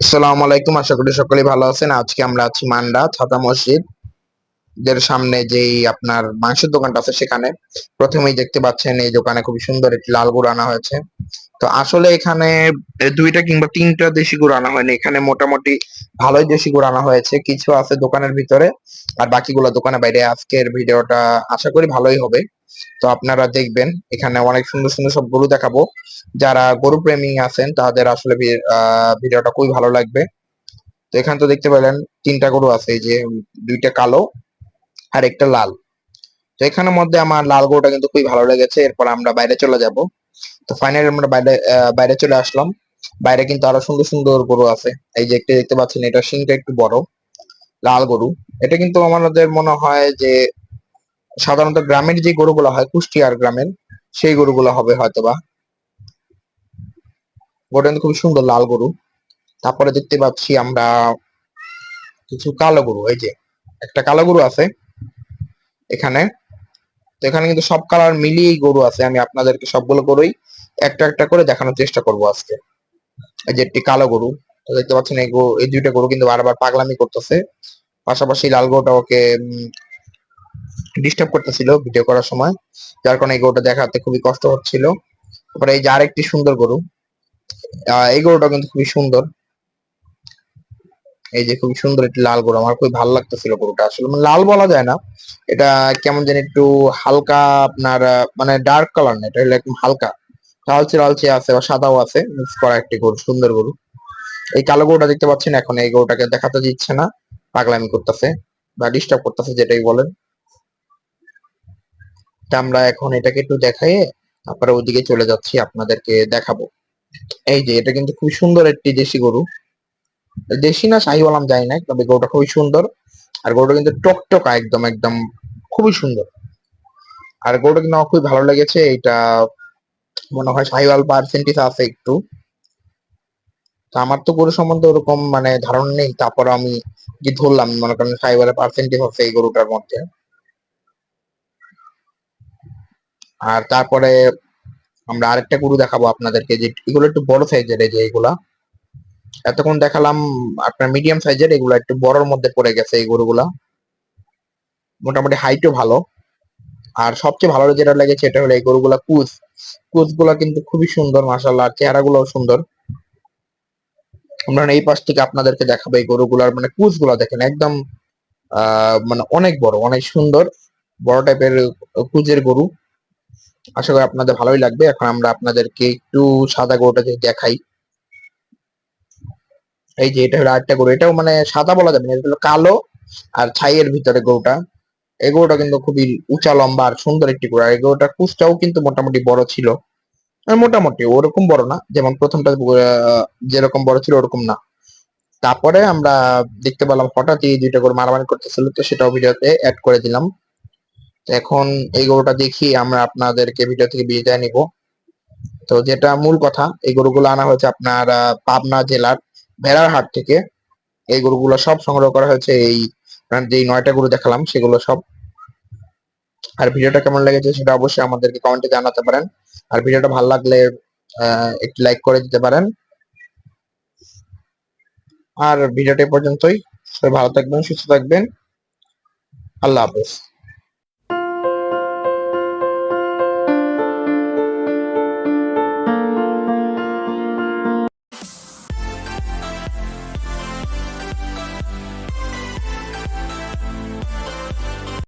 আসসালামু আলাইকুম আশা করি সকলে ভালো আছেন। আজকে আমরা আছি মান্ডা ছাতা মসজিদ। এর সামনে যেই আপনার মাংসের দোকানটা আছে সেখানে প্রথমেই দেখতে পাচ্ছেন এই দোকানে খুবই সুন্দর একটি লাল গুড় আনা হয়েছে। তো আসলে এখানে দুইটা কিংবা তিনটা দেশি গুড় আনা হয়নি। এখানে মোটামুটি ভালোই দেশি গুড় আনা হয়েছে। কিছু আছে দোকানের ভিতরে আর বাকিগুলো দোকানের বাইরে। আজকের ভিডিওটা আশা করি ভালোই হবে। তো আপনারা দেখবেন, এখানে অনেক সুন্দর সুন্দর সব গরু দেখাবো। যারা গরু প্রেমী আছেন, তাদের আসলে ভিডিওটা খুবই ভালো লাগবে। তো এখানে তো দেখতে পেলেন, তিনটা গরু আছে। এই যে দুইটা কালো আর একটা লাল। তো এখানের মধ্যে আমার লাল গরুটা কিন্তু খুবই ভালো লেগেছে। এরপর আমরা বাইরে চলে যাব। তো ফাইনালি আমরা বাইরে বাইরে চলে আসলাম। বাইরে কিন্তু আরও সুন্দর সুন্দর গরু আছে। এই যে একটা দেখতে পাচ্ছেন, এটা শিংটা একটু বড়, লাল গরু। এটা কিন্তু আমাদের মনে হয় যে সাধারণত গ্রামের যে গরুগুলো হয়, কুষ্টিয়ার গ্রামের, সেই গরুগুলো হবে হয়তোবা। গরুটা কিন্তু খুবই সুন্দর লাল গরু। তারপরে দেখতে পাচ্ছি আমরা কিছু কালো গরু, এই যে একটা কালো গরু আছে। এখানে। তো এখানে কিন্তু সব কালার মিলিয়েই গরু আছে, আমি আপনাদেরকে সবগুলো গরুই একটা একটা করে দেখানোর চেষ্টা করব আজকে। এই যে একটি কালো গরু দেখতে পাচ্ছেন এই গরু এই দুইটা গরু কিন্তু বারবার পাগলামি করতেছে। পাশাপাশি লাল গরুটা ওকে ডিস্টার্ব করতেছিল ভিডিও করার সময়, যার কারণে এই গরুটা দেখাতে খুবই কষ্ট হচ্ছিল। তারপরে এই যে আরেকটি সুন্দর গরু এই গরুটা কিন্তু খুবই সুন্দর। এই যে খুবই সুন্দর একটি লাল গরু আমার খুবই ভালো লাগতেছিল গরুটা আসলে মানে লাল বলা যায় না। এটা কেমন যেন একটু হালকা আপনার মানে ডার্ক কালার না, এটা একদম হালকা। লালচে লালচে আছে বা সাদাও আছে মিক্স করা একটি গরু সুন্দর গরু এই কালো গরুটা দেখতে পাচ্ছেন এখন, এই গরুটাকে দেখাতে দিচ্ছে না, পাগলামি করতেছে বা ডিস্টার্ব করতেছে যেটাই বলেন। আমরা এখন এটাকে একটু দেখাই তারপরে ওদিকে চলে যাচ্ছি, আপনাদেরকে দেখাবো। এই যে, এটা কিন্তু খুবই সুন্দর একটি দেশি গরু। দেশি না শাহিওয়াল আমি জানি না, তবে গরুটা খুবই সুন্দর। আর গরুটা কিন্তু টকটকা একদম একদম খুবই সুন্দর। আর গরুটা কিন্তু খুবই ভালো লেগেছে এটা মনে হয় শাহিওয়াল পার্সেন্টেজ আছে একটু। আমার তো গরু সম্বন্ধে ওরকম মানে ধারণা নেই, তারপর আমি কি ধরলাম, মনে করেন শাহিওয়ালের পার্সেন্টেজ আছে এই গরুটার মধ্যে। আর তারপরে আমরা আরেকটা গরু দেখাবো আপনাদেরকে, যে এগুলো একটু বড় সাইজের যে এগুলা। এতক্ষণ দেখালাম আপনার মিডিয়াম সাইজের এগুলো একটু বড়র মধ্যে পড়ে গেছে এই গরুগুলা। মোটামুটি হাইটও ভালো। আর সবচেয়ে ভালো যেটা লেগেছে এটা হলো এই গরুগুলা কুচ কুচগুলা কিন্তু খুবই সুন্দর মাসাল্লাহ আর চেহারা গুলো সুন্দর। আমরা এই পাশ থেকে আপনাদেরকে দেখাবো এই গরুগুলার মানে কুচগুলা দেখেন, একদম মানে অনেক বড়, অনেক সুন্দর, বড় টাইপের কুচের গরু। আশা করি আপনাদের ভালোই লাগবে। এখন আমরা আপনাদেরকে একটু সাদা গরুটা দেখাই। এই যে এটা হলো আরেকটা গরু। এটাও মানে সাদা বলা যাবে না, এটা হলো কালো আর ছাইয়ের ভিতরে গরুটা। এই গরুটা কিন্তু খুবই উঁচা, লম্বা আর সুন্দর একটি গরু। আর এই গরুটার কুচটাও কিন্তু মোটামুটি বড় ছিল। মোটামুটি ওরকম বড় না, যেমন প্রথমটা যেরকম বড় ছিল ওরকম না। তারপরে আমরা দেখতে পেলাম হঠাৎই দুইটা গরু মারামারি করতেছিল, তো সেটাও ভিডিওতে অ্যাড করে দিলাম। এখন এই গরুটা দেখি আমরা আপনাদেরকে ভিডিও থেকে বিদায় নিব। তো যেটা মূল কথা, এই গরুগুলো আনা হয়েছে আপনার পাবনা জেলার ভেড়ার হাট থেকে এই গরুগুলো সব সংগ্রহ করা হয়েছে। এই মানে যেই নয়টা গরু দেখালাম, সেগুলো সব। আর ভিডিওটা কেমন লেগেছে সেটা অবশ্যই আমাদেরকে কমেন্টে জানাতে পারেন। আর ভিডিওটা ভালো লাগলে একটি লাইক করে দিতে পারেন। আর ভিডিওটা পর্যন্তই। ভালো থাকবেন, সুস্থ থাকবেন। আল্লাহ হাফেজ।